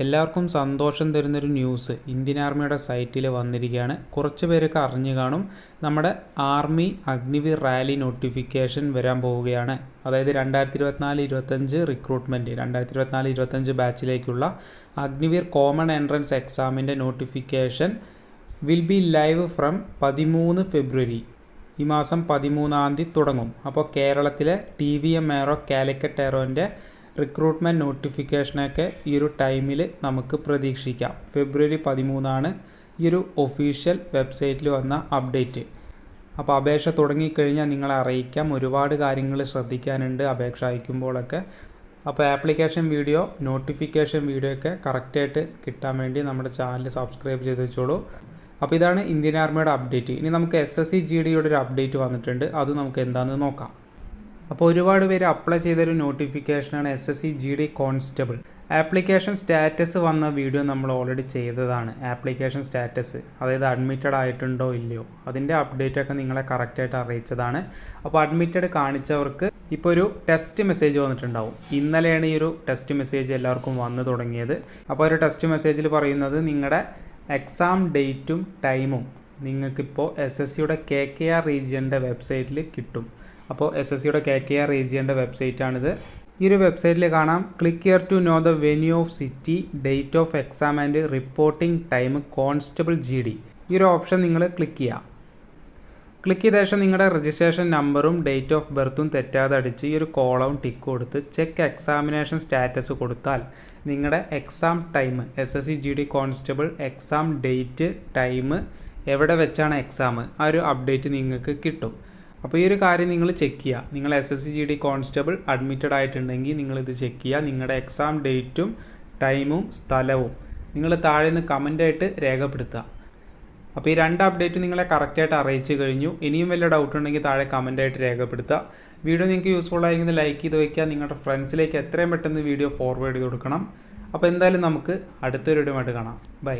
എല്ലാവർക്കും സന്തോഷം തരുന്നൊരു ന്യൂസ് ഇന്ത്യൻ ആർമിയുടെ സൈറ്റിൽ വന്നിരിക്കുകയാണ്. കുറച്ച് പേരൊക്കെ അറിഞ്ഞു കാണും. നമ്മുടെ ആർമി അഗ്നിവീർ റാലി നോട്ടിഫിക്കേഷൻ വരാൻ പോവുകയാണ്. അതായത് രണ്ടായിരത്തി ഇരുപത്തിനാല് ഇരുപത്തഞ്ച് റിക്രൂട്ട്മെന്റ് രണ്ടായിരത്തി ഇരുപത്തിനാല് ഇരുപത്തഞ്ച് ബാച്ചിലേക്കുള്ള അഗ്നിവീർ കോമൺ എൻട്രൻസ് എക്സാമിന്റെ notification will be live from പതിമൂന്ന് ഫെബ്രുവരി. ഈ മാസം പതിമൂന്നാം തീയതി തുടങ്ങും. അപ്പോൾ കേരളത്തിലെ T V M aero Calicut എയറോന്റെ recruitment നോട്ടിഫിക്കേഷനൊക്കെ ഈ ഒരു ടൈമിൽ നമുക്ക് പ്രതീക്ഷിക്കാം. ഫെബ്രുവരി പതിമൂന്നാണ് ഈ ഒരു ഒഫീഷ്യൽ വെബ്സൈറ്റിൽ വന്ന അപ്ഡേറ്റ്. അപ്പോൾ അപേക്ഷ തുടങ്ങിക്കഴിഞ്ഞാൽ നിങ്ങളെ അറിയിക്കാം. ഒരുപാട് കാര്യങ്ങൾ ശ്രദ്ധിക്കാനുണ്ട് അപേക്ഷ അയക്കുമ്പോഴൊക്കെ. അപ്പോൾ ആപ്ലിക്കേഷൻ വീഡിയോ നോട്ടിഫിക്കേഷൻ വീഡിയോ ഒക്കെ കറക്റ്റായിട്ട് കിട്ടാൻ വേണ്ടി നമ്മുടെ ചാനൽ സബ്സ്ക്രൈബ് ചെയ്ത് വെച്ചോളൂ. അപ്പോൾ ഇതാണ് ഇന്ത്യൻ ആർമിയുടെ അപ്ഡേറ്റ്. ഇനി നമുക്ക് എസ് എസ് സി ജി ഡിയുടെ ഒരു അപ്ഡേറ്റ് വന്നിട്ടുണ്ട്. അത് നമുക്ക് എന്താണെന്ന് നോക്കാം. അപ്പോൾ ഒരുപാട് പേര് അപ്ലൈ ചെയ്തൊരു നോട്ടിഫിക്കേഷനാണ് S S C G D constable application status വന്ന വീഡിയോ നമ്മൾ ഓൾറെഡി ചെയ്തതാണ്. ആപ്ലിക്കേഷൻ സ്റ്റാറ്റസ് അതായത് അഡ്മിറ്റഡ് ആയിട്ടുണ്ടോ ഇല്ലയോ? അതിന്റെ അപ്ഡേറ്റ് ഒക്കെ നിങ്ങളെ കറക്റ്റായിട്ട് അറിയിച്ചതാണ്. അപ്പോൾ അഡ്മിറ്റഡ് കാണിച്ചവർക്ക് ഇപ്പോൾ ഒരു ടെസ്റ്റ് മെസ്സേജ് വന്നിട്ടുണ്ടാവും. ഇന്നലെയാണ് ഈ ഒരു ടെസ്റ്റ് മെസ്സേജ് എല്ലാവർക്കും വന്നു തുടങ്ങിയത്. അപ്പോൾ ഒരു ടെസ്റ്റ് മെസ്സേജിൽ പറയുന്നത് നിങ്ങളുടെ എക്സാം ഡേറ്റും ടൈമും നിങ്ങൾക്കിപ്പോൾ എസ് എസ് സിയുടെ കെ കെ ആർ റീജിയന്റെ വെബ്സൈറ്റിൽ കിട്ടും. അപ്പോൾ എസ് എസ് സിയുടെ കെ കെ ആർ റീജിയന്റെ വെബ്സൈറ്റാണിത് ഈ ഒരു വെബ്സൈറ്റിൽ കാണാം click here to know the venue of city date of exam and reporting time constable G D ഈ ഒരു ഓപ്ഷൻ നിങ്ങൾ ക്ലിക്ക് ചെയ്യുക ക്ലിക്ക് ചെയ്ത ശേഷം നിങ്ങളുടെ രജിസ്ട്രേഷൻ നമ്പറും ഡേറ്റ് ഓഫ് ബർത്തും തെറ്റാതെ അടിച്ച് ഈ ഒരു കോളവും ടിക്ക് കൊടുത്ത് ചെക്ക് എക്സാമിനേഷൻ സ്റ്റാറ്റസ് കൊടുത്താൽ നിങ്ങളുടെ exam time S S C G D constable exam date time എവിടെ വെച്ചാണ് എക്സാം ആ ഒരു അപ്ഡേറ്റ് നിങ്ങൾക്ക് കിട്ടും. അപ്പോൾ ഈ ഒരു കാര്യം നിങ്ങൾ ചെക്ക് ചെയ്യുക. നിങ്ങൾ S S C G D constable admitted ആയിട്ടുണ്ടെങ്കിൽ നിങ്ങളിത് ചെക്ക് ചെയ്യുക. നിങ്ങളുടെ എക്സാം ഡേറ്റും ടൈമും സ്ഥലവും നിങ്ങൾ താഴെ നിന്ന് കമന്റായിട്ട് രേഖപ്പെടുത്തുക. അപ്പോൾ ഈ രണ്ട് അപ്ഡേറ്റ് നിങ്ങളെ കറക്റ്റായിട്ട് അറിയിച്ചു കഴിഞ്ഞു. ഇനിയും വല്ല ഡൗട്ട് ഉണ്ടെങ്കിൽ താഴെ കമന്റായിട്ട് രേഖപ്പെടുത്തുക. വീഡിയോ നിങ്ങൾക്ക് യൂസ്ഫുൾ ആയെങ്കിൽ ലൈക്ക് ചെയ്ത് വയ്ക്കുക നിങ്ങളുടെ ഫ്രണ്ട്സിലേക്ക് എത്രയും പെട്ടെന്ന് വീഡിയോ ഫോർവേഡ് ചെയ്ത് കൊടുക്കണം. അപ്പോൾ എന്തായാലും നമുക്ക് അടുത്തൊരു വീഡിയോ ആയിട്ട് കാണാം. ബൈ